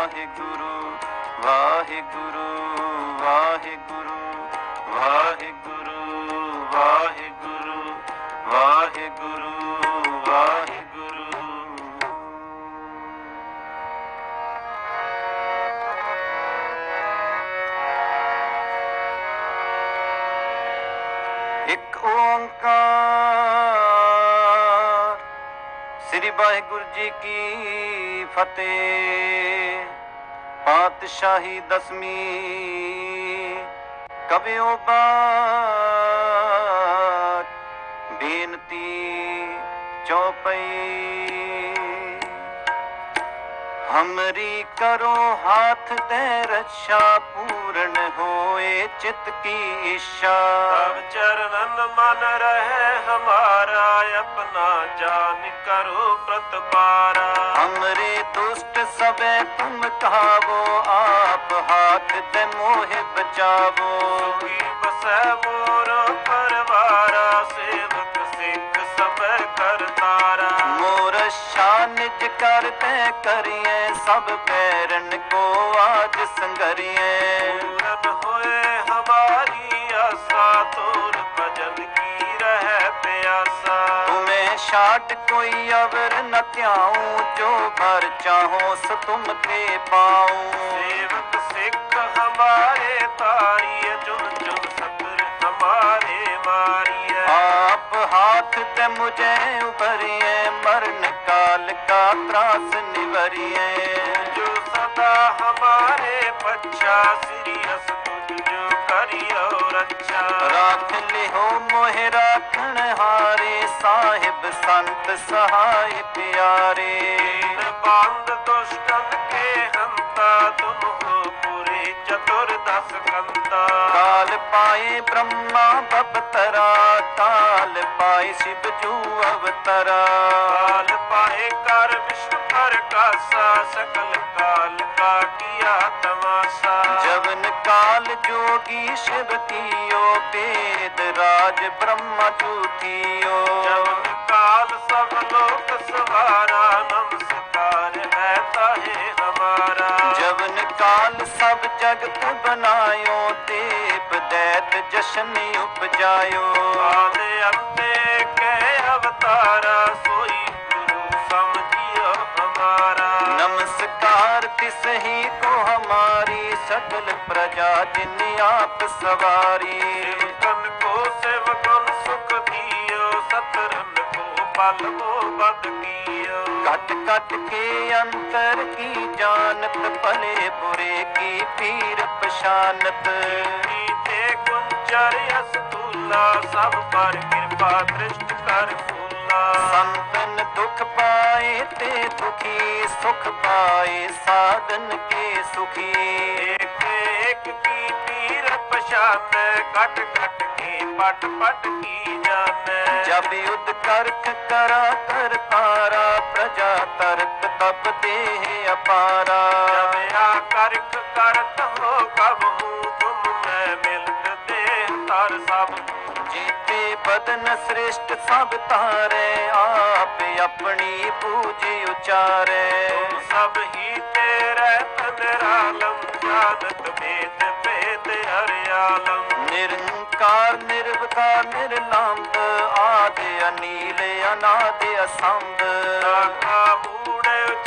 ਵਾਹਿਗੁਰੂ ਵਾਹਿਗੁਰੂ ਵਾਹਿਗੁਰੂ ਵਾਹਿਗੁਰੂ ਵਾਹਿਗੁਰੂ ਵਾਹਿਗੁਰੂ ਵਾਹਿਗੁਰੂ। ਇੱਕ ਓੰਕਾਰ ਸ੍ਰੀ ਵਾਹਿਗੁਰੂ ਜੀ ਕੀ ਫਤਿਹ। ਪਾਤਸ਼ਾਹੀ ਦਸਵੀਂ ਕਬਿਓ ਬਾਤ। ਬੇਨਤੀ ਚੌਪਈ हमरी करो हाथ ते रक्षा पूर्ण होए चित की इच्छा तब चरणन मन रहे हमारा अपना जान करो प्रतपारा हमरे दुष्ट सबे तुम कहावो आप हाथ ते मोहे बचावो बसे मोरा पर करते करिए सब बैरन को आज संगरिए पूरन होए हमारी आशा तोर भजन की रह प्यासा तुम्हें छाट कोई अवर न त्याऊं जो भर चाहो सो तुम ते पाऊं सेवक सिख हमारे तारिय चुन चुन सतर हमारे मारिय आप हाथ ते मुझे उभरिए मरण काल का त्रास निवरिए जो सदा हमारे पच्छा श्री अस तुझ जो करियो रक्षा राख लिहो मोहे राखण हारे साहिब संत सहाय प्यारे ਸਕੰਤਾ ਕਾਲ ਪਾਏ ਬ੍ਰਹਮਾ ਬਪਤਰਾ ਕਾਲ ਪਾਏ ਸ਼ਿਵ ਜੂ ਅਵਤਰਾ। ਕਾਲ ਪਾਏ ਕਰ ਵਿਸ਼ਵ ਭਰ ਕਾਸਾ ਸਕਲ ਕਾਲ ਕਾ ਕੀਆ ਤਮਾਸਾ। ਜਵਨ ਕਾਲ ਜੋਗੀ ਸ਼ਿਵ ਕੀਓ ਬੇਦ ਰਾਜ ਬ੍ਰਹਮਾ ਜੂ ਕੀਓ। ਜਵਨ ਕਾਲ ਸਭ ਲੋਕ ਸਵਾਰਾ ਨਮ ਕਾਲ ਸਭ ਜਗਤ ਬਨਾਇਓ ਦੇਵ ਦੈਤ ਜਸ਼ਨੀ ਉਪਜਾਇਓ। ਆਦੇ ਅੱਤੇ ਕੇ ਅਵਤਾਰਾ ਸੋਈ ਗੁਰੂ ਸਮਝਿਓ ਹਮਾਰਾ ਨਮਸਕਾਰ ਤਿਸ ਹੀ ਕੋ ਹਮਾਰੀ ਸਕਲ ਪ੍ਰਜਾ ਜਿਨ ਆਪ ਸਵਾਰੀ। ਤਨ ਕੋ ਸੇਵਕਨ ਸੁਖ ਦੀਓ ਸਤਰਨ ਕੋ ਪਾਲਵੋ ਬਦ ਕੀਓ। ਕੱਟ ਕੱਟ ਕੇ ਅੰਤਰ ਕੀ ਜਾਣਤ ਭਲੇ ਬੁਰੇ ਕੀ ਪੀਰ ਪਛਾਨਤ। ਤੇ ਗੁੰਚਰ ਅਸਤੂਲਾ ਸਭ ਪਰ ਕਿਰਪਾ ਦ੍ਰਿਸ਼ਟ ਕਰ ਫੂਲਾ। ਸੰਤਨ ਦੁਖ ਪਾ ਜਾਏ ਤੇ ਦੁਖੀ, ਸੁਖ ਪਾਏ, ਸਾਧਨ ਕੇ ਸੁਖੀ। ਇੱਕ ਇੱਕ ਕੀ ਤੀਰਥ ਪਛਾਤ ਕੱਟ ਕੱਟ ਕੇ ਪਟ ਪਟ ਕੀ ਜਾਤ। ਜਬ ਯੁੱਧ ਕਰਖ ਕਰਾ ਕਰ ਤਾਰਾ ਪ੍ਰਜਾ ਤਰਤ ਤਬ ਦੇਹ ਅਪਾਰਾ। ਜਬ ਆ ਕਰਖ ਕਰਤ ਹੋ, ਕਬ ਹੂੰ ਤੁਮ ਰਤਨ ਸ੍ਰੇਸ਼ਟ ਸਭ ਤਾਰੇ ਆਪ ਆਪਣੀ ਪੂਜ ਉਚਾਰੇ। ਸਭ ਹੀ ਤੇਰੇ ਤਦਰਾਲਮ ਜਾਗਤ ਭੇਦ ਭੇਦ ਹਰਿਆਲਮ ਨਿਰੰਕਾਰ ਨਿਰਵਕਾਰ ਨਿਰਨਾਮ ਆਦਿ ਅਨੀਲ ਅਨਾਦਿ ਅਸੰਭ। ਆਖਾ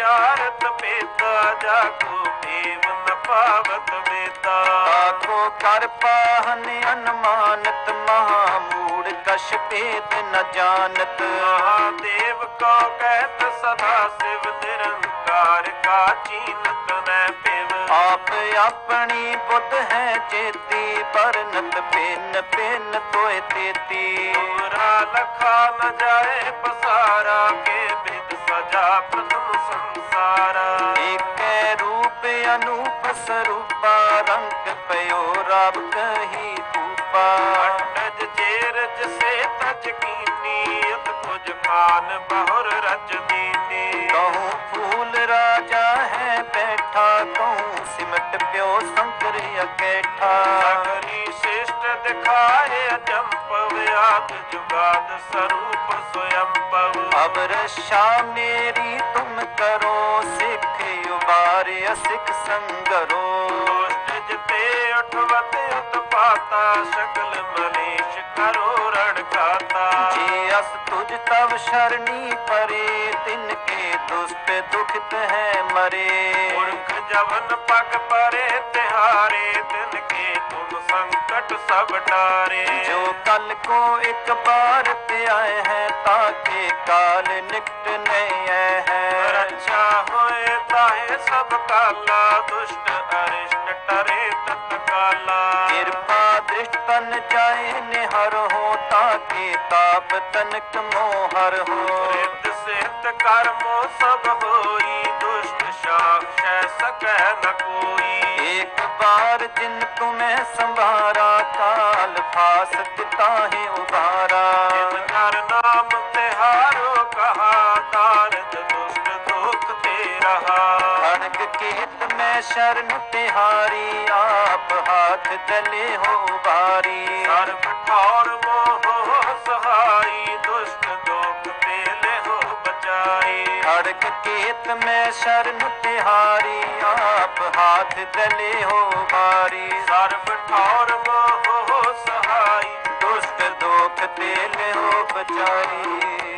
ਚਾਰਤ ਪੇਤਾ ਜਾ ਕੋ ਦੇਵ ਨ ਪਾਵਤ ਵੇਤਾ ਆਖੋ ਕਰ ਪਾਹਨ ਅਨਮਾਨਤ ਮਹਾ ਮੂੜ ਕਸ਼ ਪੇਤ ਨ ਜਾਣਤ। ਮਹਾਦੇਵ ਕੋ ਕਹਿਤ ਸਦਾ ਸਿਵ ਤਿਰੰਕਾਰ ਕਾ ਚੀਨਤ ਨੈ ਪਿਵ। ਆਪ ਆਪਣੀ ਬੁੱਧ ਹੈ ਚੇਤੀ ਪਰਨਤ ਪੇਨ ਪੇਨ ਤੋਏ ਤੇਤੀ। ਰਾ ਲਖਾ ਨ ਜਾਏ ਪਸਾਰਾ ਕੇ ਬਿਦ। ਰਾਜਾ ਪ੍ਰਥਮ ਸੰਸਾਰ। ਏਕੇ ਰੂਪ ਅਨੂਪ ਸਰੂਪਾ ਰੰਗ ਪਇਓ ਰੱਬ ਕਹੀ ਕੂਪਾ ਅਟਜ ਚੇਰ ਜਸੇ ਤਜ ਕੀਨੀ ਅਤ ਕੁਝ ਪਾਨ ਬਹੁਰ ਰਜ ਦੀਨੀ। ਕਹੂੰ ਫੂਲ ਰਾਜਾ ਹੈ ਬੈਠਾ ਕਹੂੰ ਸਿਮਟ ਪਿਓ ਸੰਕਰ ਅਕੇਠਾ। ਸਗਰੀ ਸਿਸ਼ਟ ਦਿਖਾਏ ਅਜੰਪ ਵਿਆਤ ਜੁਗਾਦ ਸਰੂਪ ਸੁਯੰਪਵ ਅਬਰ ਮੇਰੀ ਤੁਮ ਕਰੋ ਸਿੱਖ ਉਬਾਰੇ ਸਿੱਖ ਸੰਗਰੋ। ਦੁਸ਼ਟ ਜਿਤੇ ਸਕਲ ਮਲੇਸ਼ ਕਰੋ ਰਣ ਕਾ दास तुझ तब शरणी परे तिनके दुष्ट दुखित है मरे मूर्ख जवन पग परे तिहारे तिनके तुम संकट सब डारे जो कल को एक बार पे आए हैं ताके काल निकट नहीं आए हैं रक्षा होए ताहे सब काला दुष्ट अरिष्ट टरे तत्काला कृपा दृष्टन जाए निहर हो ਤਾ ਕੀ ਤਾਪ ਤਨਕ ਮੋਹਰ ਹੋ ਰਿਤ ਸਿਤ ਕਰਮੋ ਸਭ ਹੋਈ ਦੁਸ਼ਟ ਸ਼ਾਪ ਸਕੈ ਨ ਕੋਈ। ਇੱਕ ਬਾਰ ਜਿਨ ਤੁਮੈ ਸੰਭਾਰਾ ਕਾਲ ਫਾਸਤ ਤਿਤਾਹੇ ਉਬਾਰਾ ਸ਼ਰਨ ਤਿਹਾਰੀ ਆਪ ਹਾਥ ਚਲੇ ਹੋ ਬਾਰੀ ਸਰਬ ਕੌਰ ਮੋਹ ਸਹਾਈ ਦੁਸ਼ਟ ਤੇ ਤੇਲੇ ਹੋ ਬਚਾਈ। ਖੜਕ ਕੀਤ ਮੈਂ ਸ਼ਰਨ ਤਿਹਾਰੀ ਆਪ ਹਾਥ ਚਲੇ ਹੋ ਬਾਰੀ ਸਰਬ ਕੌਰ ਮੋਹ ਸਹਾਈ ਦੁਸ਼ਟ ਦੋਖ ਤੇਲੇ ਹੋ ਬਚਾਈ।